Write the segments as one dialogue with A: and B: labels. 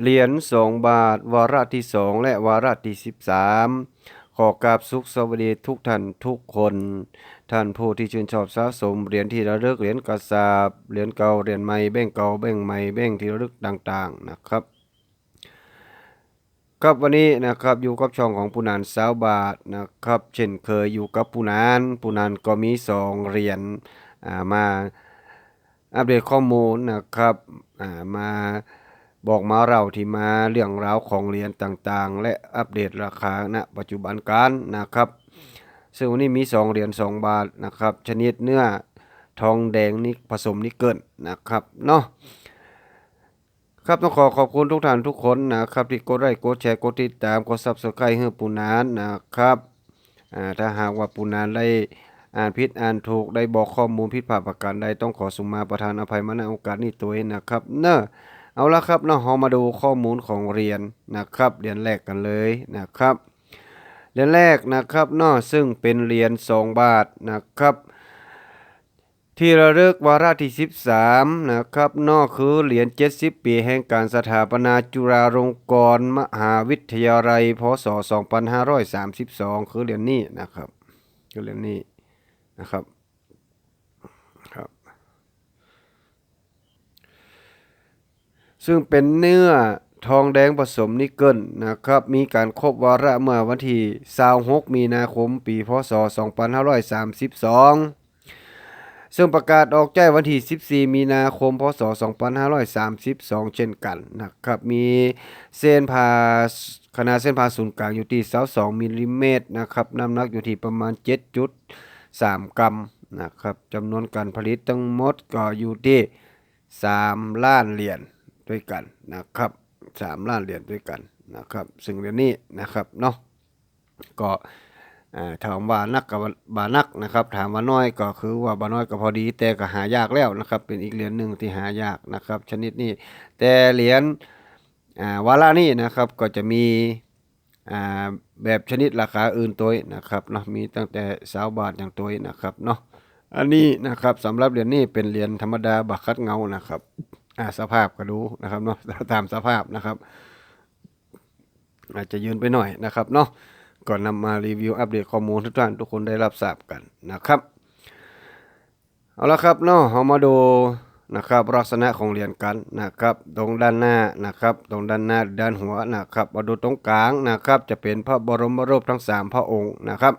A: เหรียญสองบาท วาระที่สองและวาระที่สิบสามขอกราบสุขสวัสดีทุกท่านทุกคน ท่านผู้ที่ชื่นชอบสะสมเหรียญที่ระลึกเหรียญกระสาบเหรียญเก่าเหรียญใหม่แบ่งเก่าแบ่งใหม่แบ่งที่ระลึกต่างๆนะครับ ครับวันนี้นะครับอยู่กับช่องของปูนานสาวบาทนะครับ เช่นเคยอยู่กับปูนานปูนานก็มีสองเหรียญมาอัปเดตข้อมูลนะครับอ่ามา บอกมาเราที่มาเรื่องราวของเหรียญต่างๆ และอัปเดตราคาณปัจจุบันกันนะครับ ซึ่งวันนี้มี 2เหรียญ2 บาทนะครับ ชนิดเนื้อทองแดงนิกผสมนิกเกิลนะครับเนาะครับต้องขอขอบคุณทุกท่านทุกคนนะครับที่กดไลค์กดแชร์กดติดตามกดซับสไครต์ให้ปูนานนะครับอ่าถ้าหากว่าปูนานได้อ่านผิดอ่านถูกได้บอกข้อมูลผิดพลาดประการใดต้องขอสุมาประทานอภัยมาณโอกาสนี้ตัวเองนะครับ เนอะ เอาละครับเนาะเรามาดูข้อมูลของเรียนนะครับเรียนแรกกันเลยนะครับเรียนแรกนะครับเนาะซึ่งเป็นเหรียญ2บาทนะครับที่ระลึกวาระที่ 13 นะครับนอกคือเหรียญ 70 ปีแห่งการสถาปนาจุฬาลงกรณ์มหาวิทยาลัย พศ 2532 คือเหรียญนี้นะครับ คือเหรียญนี้นะครับ ซึ่งเป็นเนื้อทองแดงผสมนิกเกิลนะครับ มีการครบวาระเมื่อวันที่26มีนาคม ปี พศ 2532 ซึ่งประกาศออกแจ้งวันที่ 14 มีนาคม พศ 2532 เช่นกันนะครับ มีเส้นผ่าขนาดเส้นผ่าศูนย์กลางอยู่ที่22มิลลิเมตรนะครับ น้ำหนักอยู่ที่ประมาณ 7.3 กรัมนะครับจำนวนการผลิตทั้งหมดก็อยู่ที่ 3 ล้านเหรียญ ด้วยกันนะครับ3ล้านเหรียญด้วยกันนะครับซึ่งเรื่องนี้นะครับเนาะก็อ่าถามว่านักกับบานักนะครับ ถามว่าน้อยก็คือว่าบาน้อยก็พอดีแต่ก็หายากแล้วนะครับ เป็นอีกเหรียญหนึ่งที่หายากนะครับ ชนิดนี้แต่เหรียญอ่าวาระนี้นะครับก็จะมีแบบชนิดราคาอื่นตัวนะครับเนาะมีตั้งแต่สาวบาทอย่างตัวนะครับเนาะอันนี้นะครับสำหรับเหรียญนี้เป็นเหรียญธรรมดาบักคัดเงานะครับ อ่าสภาพก็ดูนะครับเนาะตามสภาพนะครับ อาจจะยืนไปหน่อยนะครับเนาะก่อนนำมารีวิวอัปเดตข้อมูลทุกท่านทุกคนได้รับทราบกันนะครับ เอาละครับเนาะเรามาดูนะครับลักษณะของเหรียญกันนะครับตรงด้านหน้านะครับตรงด้านหน้าด้านหัวนะครับมาดูตรงกลางนะครับ จะเป็นพระบรมรูปทั้งสามพระองค์นะครับ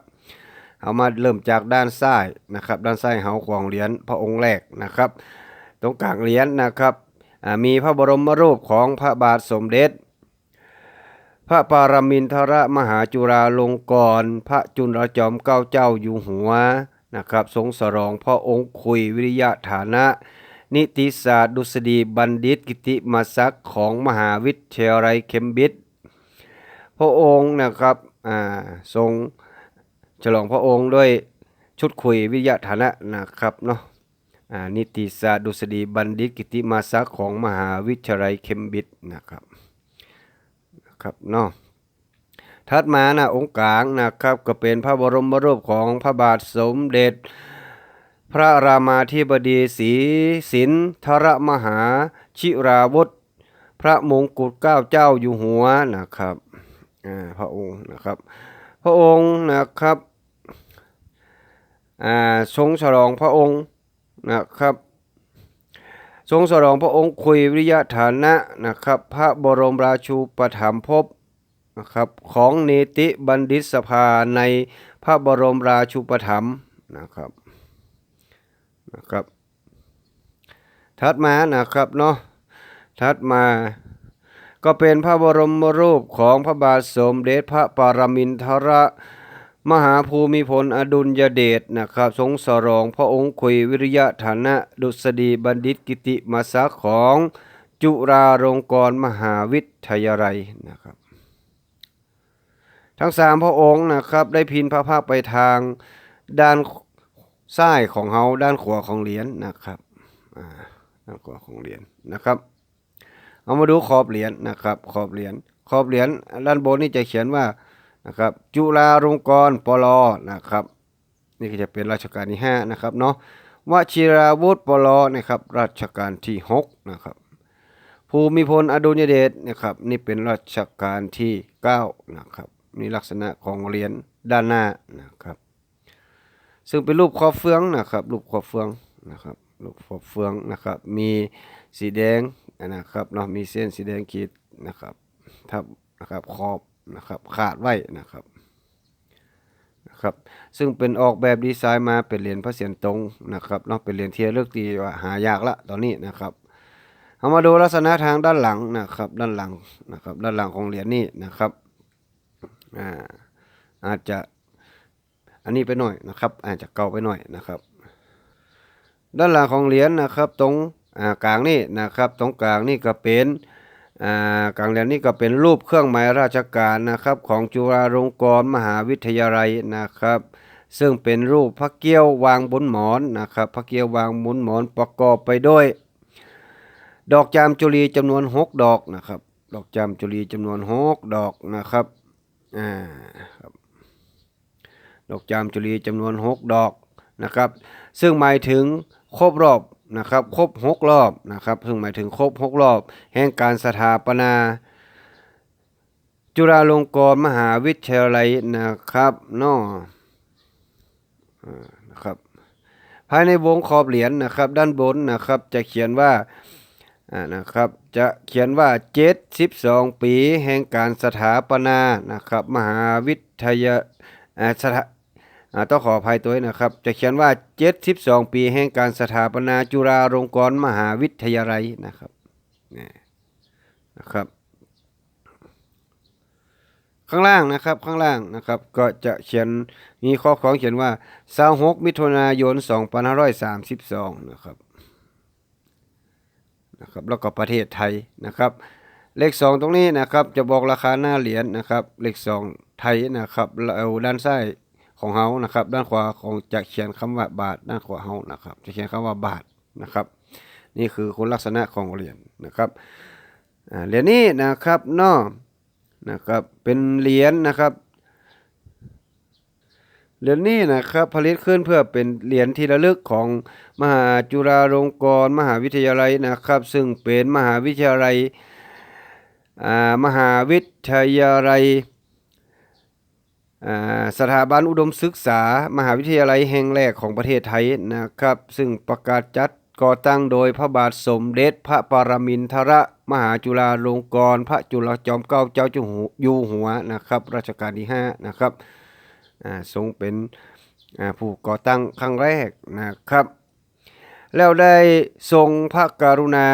A: เอามาเริ่มจากด้านซ้ายนะครับ ด้านซ้ายเฮาของเหรียญพระองค์แรกนะครับ ตรงกลางเหรียญนะครับ มีพระบรมรูปของพระบาทสมเด็จ พระปารมินทรมหาจุฬาลงกรณ์พระจุลจอมเกล้าเจ้าอยู่หัวนะครับทรงสรองพระองค์คุยวิริยะฐานะ นิติศาสตร์ดุษฎีบัณฑิตกิติมาศักของมหาวิทยาลัยเคมบริดจ์พระองค์นะครับทรงฉลองพระองค์ด้วยชุดคุยวิริยะฐานะนะครับเนาะ นิติศาสตร์ดุษฎีบัณฑิตกิติมาศักของมหาวิทยาลัยเคมบริดจ์นะครับนะครับเนาะถัดมานะองค์กลางนะครับก็เป็นพระบรมรูปของพระบาทสมเด็จ พระรามาธิบดีศรีสินทรมหาชิราวุธพระมงกุฎเกล้าเจ้าอยู่หัวนะครับพระองค์นะครับพระองค์นะครับทรงฉลองพระองค์ นะครับ ทรงสรองพระองค์คุยวิริยะฐานะนะครับ พระบรมราชูปถัมภพนะครับของเนติบัณฑิตสภาในพระบรมราชูปถัมภ์นะครับนะครับถัดมานะครับเนาะถัดมาก็เป็นพระบรมรูปของพระบาทสมเด็จพระปรมินทร มหาภูมิพลอดุลยเดชนะครับทรงสรองพระองค์คุยวิริยะฐานะดุษฎีบัณฑิตกิติมาศักดิ์ของจุฬาลงกรณ์มหาวิทยาลัยนะครับ ทั้งสามพระองค์นะครับได้พินพระภาคไปทางด้านซ้ายของเฮาด้านขวาของเหรียญนะครับด้านขวาของเหรียญนะครับ เอามาดูขอบเหรียญนะครับ ขอบเหรียญขอบเหรียญด้านบนนี่จะเขียนว่า นะครับจุฬาลงกรณ์ปลนะครับนี่ก็จะเป็นรัชกาลที่5นะครับเนาะวชิราวุธปลนะครับรัชกาลที่6นะครับภูมิพลอดุลยเดชนะครับนี่เป็นรัชกาลที่9นะครับนี่ลักษณะของเหรียญด้านหน้านะครับซึ่งเป็นรูปขอบเฟืองนะครับรูปขอบเฟืองนะครับรูปขอบเฟืองนะครับมีสีแดงนะครับเนาะมีเส้นสีแดงขีดนะครับทับนะครับขอบ นะครับขาดไว้นะครับนะครับ ซึ่งเป็นออกแบบดีไซน์มาเป็นเหรียญพระเศียรตรงนะครับเนาะเป็นเหรียญเทียเลือกตีว่าหายากละตอนนี้นะครับเอามาดูลักษณะทางด้านหลังนะครับ ด้านหลังนะครับ ด้านหลังของเหรียญนี้นะครับอ่าอาจจะอันนี้ไปหน่อยนะครับ อาจจะเก่าไปหน่อยนะครับ ด้านหลังของเหรียญนะครับ ตรงกลางนี่นะครับ ตรงกลางนี่ก็เป็น กลางเหรียญนี่ก็เป็นรูปเครื่องหมายราชการนะครับของจุฬาลงกรณ์มหาวิทยาลัยนะครับ ซึ่งเป็นรูปพระเกี้ยววางบนหมอนนะครับพระเกี้ยววางบนหมอนประกอบไปด้วย ดอกจามจุลีจำนวน 6 ดอกนะครับ ดอกจามจุลีจำนวน 6 ดอกนะครับอ่าครับดอกจามจุลีจำนวน 6 ดอกนะครับ ซึ่งหมายถึงครบรอบ นะครับครบ6รอบนะครับซึ่งหมายถึงครบ6รอบ แห่งการสถาปนา จุฬาลงกรณ์มหาวิทยาลัยนะครับนอนะครับภายในวงขอบเหรียญนะครับ ด้านบนนะครับจะเขียนว่าอ่านะครับจะเขียนว่า 72 ปีแห่งการสถาปนานะครับ มหาวิทยาสถา ต้องขออภัยตัวนะครับ จะเขียนว่า 72 ปีแห่งการสถาปนาจุฬาลงกรณ์มหาวิทยาลัยนะครับนี่นะครับ ข้างล่างนะครับข้างล่างนะครับ ก็จะเขียนมีข้อความเขียนว่า26มิถุนายน 2532 นะครับนะครับแล้วก็ประเทศไทยนะครับ เลข 2 ตรงนี้นะครับ จะบอกราคาหน้าเหรียญนะครับ เลข 2 ไทยนะครับเอาด้านซ้าย ของเฮานะครับ ด้านขวาของจะเขียนคำว่าบาท ด้านขวาเฮานะครับ จะเขียนคำว่าบาทนะครับ นี่คือคุณลักษณะของเหรียญนะครับเหรียญนี้นะครับนอนะครับเป็นเหรียญนะครับเหรียญนี้นะครับผลิตขึ้นเพื่อเป็นเหรียญที่ระลึกของมหาจุฬาลงกรณ์มหาวิทยาลัยนะครับ ซึ่งเป็นมหาวิทยาลัยมหาวิทยาลัย สถาบันอุดมศึกษามหาวิทยาลัยแห่งแรกของประเทศไทยนะครับ ซึ่งประกาศจัดก่อตั้งโดยพระบาทสมเด็จพระปรมินทรมหาจุฬาลงกรณ์พระจุลจอมเกล้าเจ้าอยู่หัวนะครับรัชกาลที่5นะครับทรงเป็นผู้ก่อตั้งครั้งแรกนะครับ แล้วได้ทรงพระกรุณา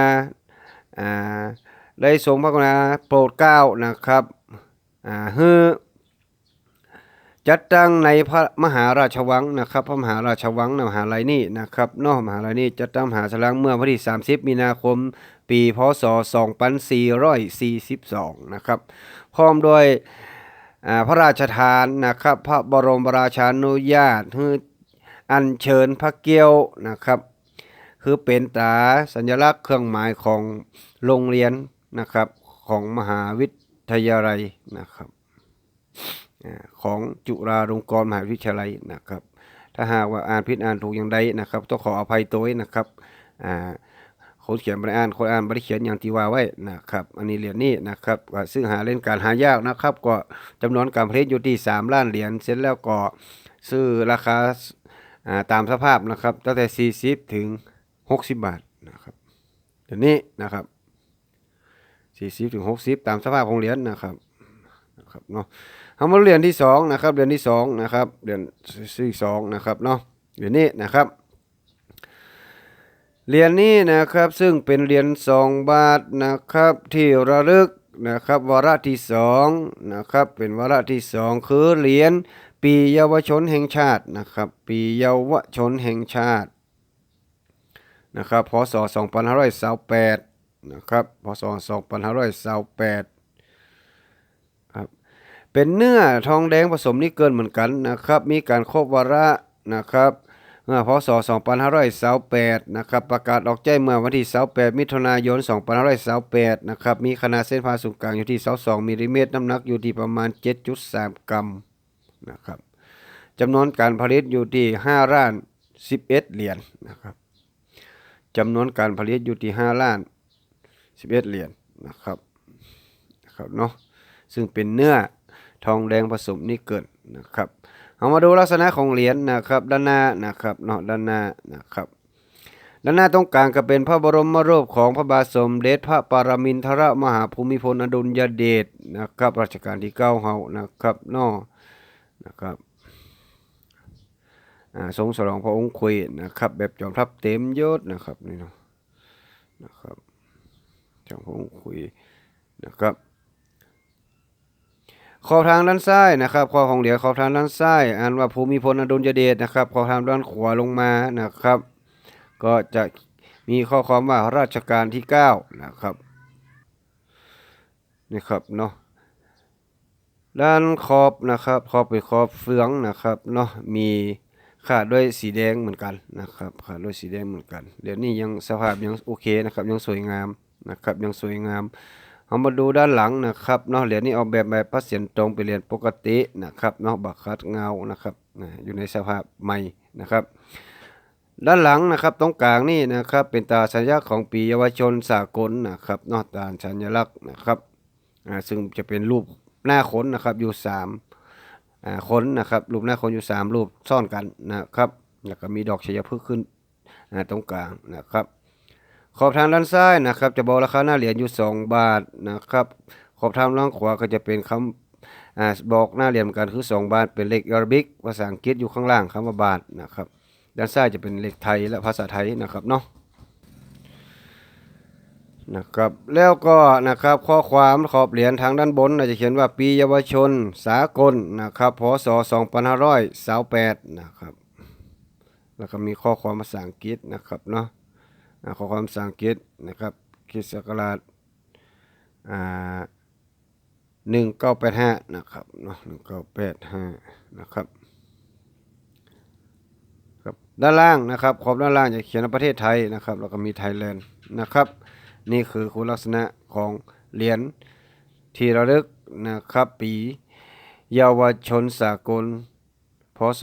A: ได้ทรงพระกรุณาโปรดเกล้านะครับเฮือ จัดตั้งในพระมหาราชวังนะครับพระมหาราชวังนะมหาลัยนี่นะครับนอกมหาลัยนี่จัดตั้งมหาสลังเมื่อวันที่ 30 มีนาคม ปีพศ 2442 นะครับพร้อมดยอ่าพระราชทานนะครับพระบรมราชานุญาตอัญเชิญพระเกี้ยวนะครับ คือเป็นตราสัญลักษณ์เครื่องหมายของโรงเรียนนะครับของมหาวิทยาลัยนะครับ ของจุฬาลงกรณ์มหาวิทยาลัยนะครับ ถ้าหากว่าอ่านผิดอ่านถูกอย่างใดนะครับต้องขออภัยตัวนะครับอ่าคนเขียนบริอ่านคนอ่านบริเขียนอย่างที่ว่าไว้นะครับ อันนี้เหรียญนี้นะครับซึ่งหาเล่นการหายากนะครับ ก็จำนวนการผลิตอยู่ที่ 3 ล้านเหรียญเสร็จแล้วก็ซื้อราคาตามสภาพนะครับ ตั้งแต่ 40 ถึง 60 บาทนะครับเดี๋ยวนี้นะครับ 40 ถึง 60 ตามสภาพของเหรียญนะครับ ครับเนาะคำว่าเรียญที่สองนะครับเรียญที่สองนะครับเรียญที่สองนะครับเนาะเรียญนี้นะครับเหรียญนี้นะครับซึ่งเป็นเหรียญสองบาทนะครับที่ระลึกนะครับวาระที่สองนะครับเป็นวาระที่สองคือเหรียญปีเยาวชนแห่งชาตินะครับปีเยาวชนแห่งชาตินะครับพศ2528นะครับพศ2528 เป็นเนื้อทองแดงผสมนิกเกิลเหมือนกันนะครับ มีการครบวาระนะครับเมื่อพศ 2528นะครับประกาศออกแจ้งเมื่อวันที่ 28 มิถุนายน 2528นะครับมีขนาดเส้นผ่าศูนย์กลางอยู่ที่ 22มิลลิเมตรน้ำหนักอยู่ที่ประมาณ 7.3 กรัมนะครับจำนวนการผลิตอยู่ที่ 5 ล้าน 11 เหรียญนะครับจำนวนการผลิตอยู่ที่ 5 ล้าน 11 เหรียญนะครับนะครับเนาะซึ่งเป็นเนื้อ ทองแดงผสมนิกเกิลนะครับเอามาดูลักษณะของเหรียญนะครับด้านหน้านะครับเนาะด้านหน้านะครับด้านหน้าตรงกลางก็เป็นพระบรมรูปของพระบาทสมเด็จพระปรมินทรมหาภูมิพลอดุลยเดชนะครับรัชกาลที่เก้าเฮานะครับนาะนะครับทรงฉลองพระองค์คุยนะครับ แบบจอมทัพเต็มยศนะครับนี่เนาะนะครับจอมพระองค์คุยนะครับ ขอบทางด้านซ้ายนะครับข้อของเหรียญขอบทางด้านซ้ายอ่านว่าภูมิพลอดุลยเดชนะครับขอบทางด้านขวาลงมานะครับ ก็จะมีข้อความว่าราชการที่9นะครับนี่ครับเนาะด้านขอบนะครับขอบเป็นขอบเฟืองนะครับเนาะมีขาดด้วยสีแดงเหมือนกันนะครับขาดด้วยสีแดงเหมือนกัน เดี๋ยวนี้ยังสภาพยังโอเคนะครับยังสวยงามนะครับยังสวยงาม เอามาดูด้านหลังนะครับเนาะเหรียญนี้ออกแบบแบบพระเสียนตรงเป็นเหรียญปกตินะครับเนาะบักคัดเงานะครับอยู่ในสภาพใหม่นะครับด้านหลังนะครับตรงกลางนี่นะครับเป็นตาสัญลักษณ์ของปีเยาวชนสากลนะครับนอกตาสัญลักษณ์นะครับซึ่งจะเป็นรูปหน้าขนนะครับอยู่สามขนนะครับรูปหน้าขนอยู่สามรูปซ่อนกันนะครับแล้วก็มีดอกชัยพฤกษ์ขึ้นตรงกลางนะครับ ขอบทางด้านซ้ายนะครับ จะบอกราคาหน้าเหรียญอยู่ 2 บาทนะครับ ขอบทางด้านขวาก็จะเป็นคำอ่าบอกหน้าเหรียญเหมือนกันคือ 2 บาท เป็นเลขอาราบิกภาษาอังกฤษอยู่ข้างล่างคำว่าบาทนะครับ ด้านซ้ายจะเป็นเลขไทยและภาษาไทยนะครับเนาะนะครับแล้วก็นะครับข้อความขอบเหรียญทางด้านบนน่าจะเขียนว่าปีเยาวชนสากลนะครับพศ2528นะครับแล้วก็มีข้อความภาษาอังกฤษนะครับเนาะ ขอความภาษาอังเกฤษนะครับคริดศักราชอ่า1985นะครับเนาะ1985นะครับครับด้านล่างนะครับขอบด้านล่างจะเขียนประเทศไทยนะครับ แล้วก็มีไทยแลนด์นะครับ นี่คือคุณลักษณะของเหรียญที่ระลึกนะครับ ปีเยาวชนสากลพศ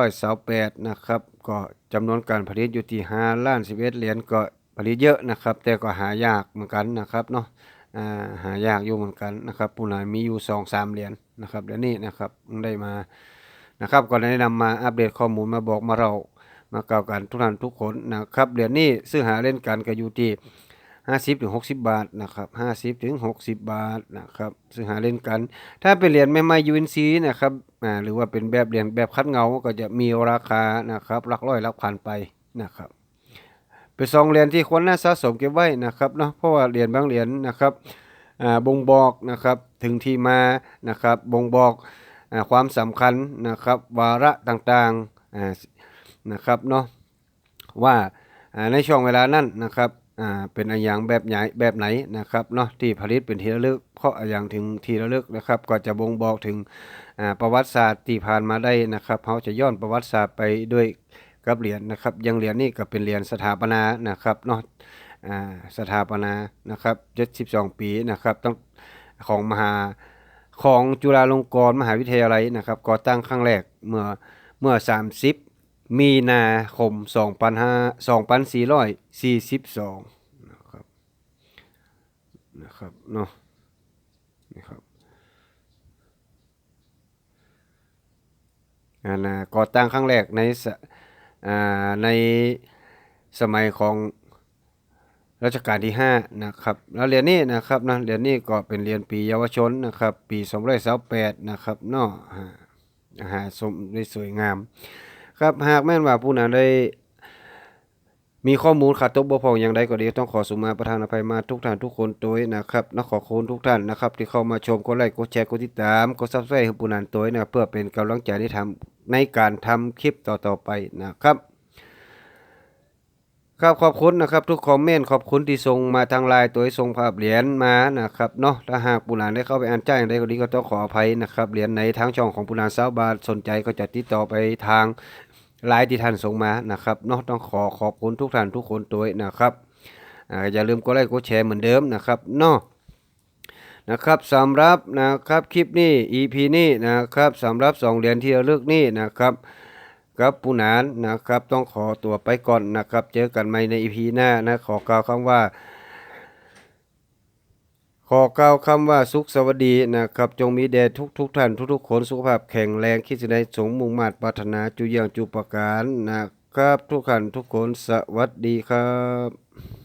A: 2528นะครับ ก็จำนวนการผลิตอยู่ที่5ล้าน11เหรียญก็ผลิตเยอะนะครับ แต่ก็หายากเหมือนกันนะครับเนาะอ่าหายากอยู่เหมือนกันนะครับปูนายมีอยู่2-3เหรียญนะครับเดี๋ยวนี้นะครับได้มานะครับก็ได้นำมาอัปเดตข้อมูลมาบอกมาเรามากล่าวกันทุกท่านทุกคนนะครับเหรียญนี้ซื้อหาเล่นกันก็อยู่ที่ 50ถึง60บาทนะครับ50ถึง60บาทนะครับซื้อหาเล่นกัน ถ้าเป็นเหรียญใหม่ๆ UNC นะครับอ่าหรือว่าเป็นแบบเหรียญแบบคัดเงาก็จะมีราคานะครับหลักร้อยหลักพันไปนะครับเป็นสองเหรียญที่ควรน่าสะสมเก็บไว้นะครับเนาะเพราะว่าเหรียญบางเหรียญนะครับอ่าบ่งบอกนะครับถึงที่มานะครับบ่งบอกอ่าความสำคัญนะครับวาระต่างๆอ่านะครับเนาะว่าในช่วงเวลานั้นนะครับ อ่าเป็นอนอย่างแบบไหนแบบไหนนะครับเนาะที่ผลิตเป็นที่ระลึกเพราะอนอย่างถึงที่ระลึกนะครับ ก็จะบ่งบอกถึงอ่าประวัติศาสตร์ที่ผ่านมาได้นะครับเขาจะย้อนประวัติศาสตร์ไปด้วยกับเหรียญนะครับยังเหรียญนี่ก็เป็นเหรียญสถาปนานะครับเนาะอ่าสถาปนานะครับ 72 ปีนะครับต้องของมหาของจุฬาลงกรณ์มหาวิทยาลัยนะครับก่อตั้งครั้งแรกเมื่อเมื่อ 30 มีนาคม25 2442 นะครับ นะครับ เนาะนี่ครับอานก่อตั้งครั้งแรกในสในสมัยของรัชกาลที่ 5 นะครับ แล้วเหรียญนี้นะครับนะเหรียญนี้ก็เป็นเหรียญปีเยาวชนนะครับ ปี228นะครับเนาะอาหาสมได้สวยงาม ครับหากแม่นว่าผู้นั้นได้มีข้อมูลขาดตกบกพร่องอย่างใดก็ดีต้องขอสุมาประทานอภัยมาทุกท่านทุกคนตัวนะครับนะขอขอคุณทุกท่านนะครับ ที่เข้ามาชมกดไลค์กดแชร์กดติดตามกดซับสไครต์ให้ผู้นั้นตัวนะเพื่อเป็นกำลังใจในทำในการทำคลิปต่อๆไปนะครับครับขอบคุณนะครับ ทุกคอมเมนต์ขอบคุณที่ส่งมาทางไลน์ตัวส่งภาพเหรียญมานะครับเนาะถ้าหากปุนานได้เข้าไปอ่านใจอย่างใดก็ดีก็ต้องขออภัยนะครับเหรียญในทางช่องของปุนานซาวบาทสนใจก็จะติดต่อไปทาง ไลน์ที่ท่านส่งมานะครับเนาะต้องขอขอบคุณทุกท่านทุกคนตัวนะครับอย่าลืมกดไลค์กดแชร์เหมือนเดิมนะครับเนาะนะครับสำหรับนะครับคลิปนี้ EP นี้นะครับสำหรับสองเหรียญที่ระลึกนี้นะครับครับปูนานนะครับต้องขอตัวไปก่อนนะครับ เจอกันใหม่ในอีพีหน้านะขอกล่าวคำว่า ขอกล่าวคำว่าสุขสวัสดีนะครับ จงมีแด่ทุกทุกท่านทุกๆคนสุขภาพแข็งแรงคิดสิ่งใดสงมุ่งมาตรปรารถนาจุอย่างจุประการนะครับ ทุกท่านทุกคนสวัสดีครับ